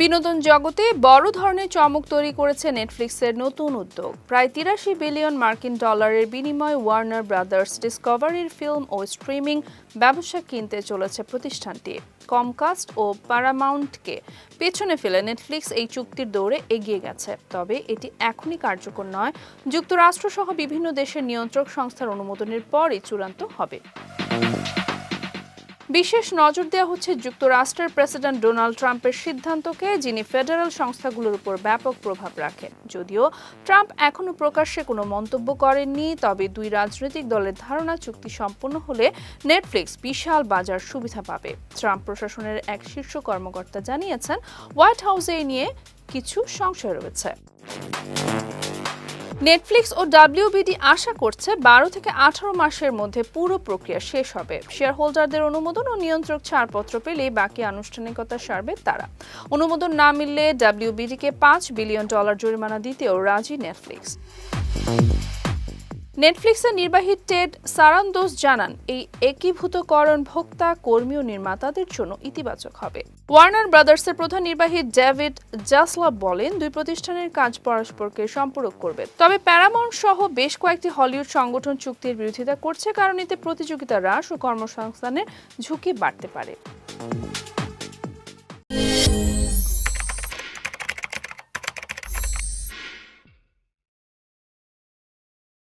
বিনোদন জগতে বড় ধরনের চমক তৈরি করেছে নেটফ্লিক্সের নতুন উদ্যোগ। প্রায় তিরাশি বিলিয়ন মার্কিন ডলারের বিনিময়ে ওয়ার্নার ব্রাদার্স ডিসকভারির ফিল্ম ও স্ট্রিমিং ব্যবসা কিনতে চলেছে প্রতিষ্ঠানটি। কমকাস্ট ও প্যারামাউন্টকে পেছনে ফেলে নেটফ্লিক্স এই চুক্তির দৌড়ে এগিয়ে গেছে। তবে এটি এখনই কার্যকর নয়, যুক্তরাষ্ট্রসহ বিভিন্ন দেশের নিয়ন্ত্রক সংস্থার অনুমোদনের পরই চূড়ান্ত হবে। বিশেষ নজর দেওয়া হচ্ছে যুক্তরাষ্ট্রের প্রেসিডেন্ট ডোনাল্ড ট্রাম্পের সিদ্ধান্তকে, যিনি ফেডারেল সংস্থাগুলোর উপর ব্যাপক প্রভাব রাখেন। যদিও ট্রাম্প এখনও প্রকাশ্যে কোনো মন্তব্য করেননি, তবে দুই রাজনৈতিক দলের ধারণা চুক্তি সম্পন্ন হলে নেটফ্লিক্স বিশাল বাজার সুবিধা পাবে। ট্রাম্প প্রশাসনের এক শীর্ষ কর্মকর্তা জানিয়েছেন, হোয়াইট হাউসে নিয়ে কিছু সংশয় রয়েছে। নেটফ্লিক্স ও ডাব্লিউবিডি আশা করছে বারো থেকে আঠারো মাসের মধ্যে পুরো প্রক্রিয়া শেষ হবে। শেয়ার হোল্ডারদের অনুমোদন ও নিয়ন্ত্রক ছাড়পত্র পেলেই বাকি আনুষ্ঠানিকতা সারবে তারা। অনুমোদন না মিললে ডাব্লিউবিডিকে পাঁচ বিলিয়ন ডলার জরিমানা দিতেও রাজি নেটফ্লিক্স নেটফ্লিক্সের নির্বাহী টেড সারান্দোস জানান, এই একীভূতকরণ ভোক্তা, কর্মী ও নির্মাতাদের জন্য ইতিবাচক হবে। ওয়ার্নার ব্রাদার্সের প্রধান নির্বাহী ডেভিড জাসলাভ বলেন, দুই প্রতিষ্ঠানের কাজ পরস্পরকে সম্পূরক করবে। তবে প্যারামাউন্ট সহ বেশ কয়েকটি হলিউড সংগঠন চুক্তির বিরোধিতা করছে, কারণ এতে প্রতিযোগিতা হ্রাস ও কর্মসংস্থানের ঝুঁকি বাড়তে পারে।